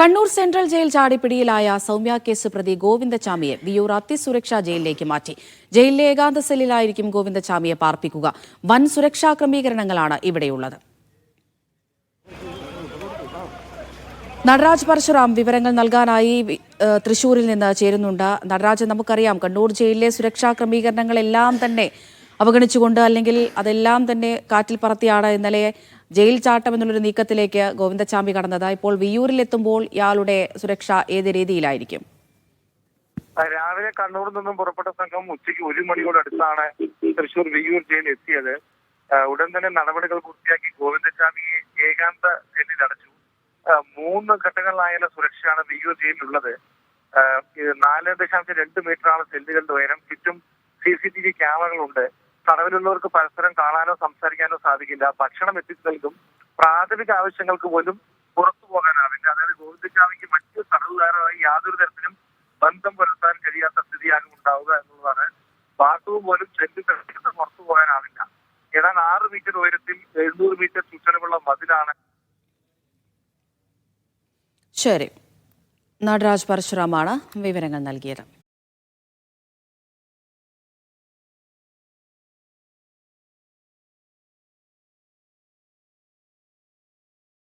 Kannur central jail ചാടിപ്പിടിയിലായ Soumya case പ്രതി ഗോവിന്ദചാമിയെ വിയൂർ അതിസുരക്ഷാ ജയിലിലേക്ക് മാറ്റി. ജയിലിലെ ഏകാന്ത സെല്ലിലായിരിക്കും ഗോവിന്ദചാമിയെ പാർപ്പിക്കുക. വൻ സുരക്ഷാ ക്രമീകരണങ്ങളാണ് ഇവിടെയുള്ളത്. നടരാജ് പരശുറാം വിവരങ്ങൾ നൽകാനായി തൃശൂരിൽ നിന്ന് ചേരുന്നുണ്ട്. നടരാജ് നമുക്കറിയാം കണ്ണൂർ ജയിലിലെ സുരക്ഷാ ക്രമീകരണങ്ങളെല്ലാം തന്നെ അവഗണിച്ചുകൊണ്ട് അല്ലെങ്കിൽ അതെല്ലാം തന്നെ കാറ്റിൽ പറത്തിയാണ് ഇന്നലെ ജയിൽ ചാട്ടം എന്നുള്ളൊരു നീക്കത്തിലേക്ക് ഗോവിന്ദചാമി കടന്നത്. ഇപ്പോൾ വിയൂരിൽ എത്തുമ്പോൾ ഇയാളുടെ സുരക്ഷ ഏത് രീതിയിലായിരിക്കും? രാവിലെ കണ്ണൂരിൽ നിന്നും പുറപ്പെട്ട സംഘം ഉച്ചയ്ക്ക് ഒരു മണിയോട് അടുത്താണ് തൃശൂർ വിയൂർ ജയിലിൽ എത്തിയത്. ഉടൻ തന്നെ നടപടികൾ പൂർത്തിയാക്കി ഗോവിന്ദസ്വാമിയെ ഏകാന്ത ജയിലിൽ അടച്ചു. മൂന്ന് ഘട്ടങ്ങളിലായുള്ള സുരക്ഷയാണ് വിയൂർ ജയിലിലുള്ളത്. നാല് ദശാംശം രണ്ട് മീറ്ററാണ് സെല്ലുകളുടെ ഉയരം. ചുറ്റും സി സി ടി വി ക്യാമറകളുണ്ട്. തടവിലുള്ളവർക്ക് പരസ്പരം കാണാനോ സംസാരിക്കാനോ സാധിക്കില്ല. ഭക്ഷണം എത്തിച്ചു നൽകും പ്രാഥമിക ആവശ്യങ്ങൾക്ക് പോലും പുറത്തു പോകാനാവില്ല. അതായത് ഗോവിന്ദസ്വാമിക്ക് മറ്റു തടവുകാരുമായി യാതൊരു തരത്തിലും ബന്ധം പുലർത്താൻ കഴിയാത്ത സ്ഥിതിയാകും ഉണ്ടാവുക എന്നുള്ളതാണ്. ബാത്റൂം പോലും ചെല്ലു തെളിച്ചിട്ട് പുറത്തു പോകാനാവില്ല. ഏതാണ്ട് ആറ് മീറ്റർ ഉയരത്തിൽ എഴുന്നൂറ് മീറ്റർ ചുറ്റളവുള്ള മതിലാണ്. ശരി. നടരാജ് പരശുറാമാണ് വിവരങ്ങൾ നൽകിയത്.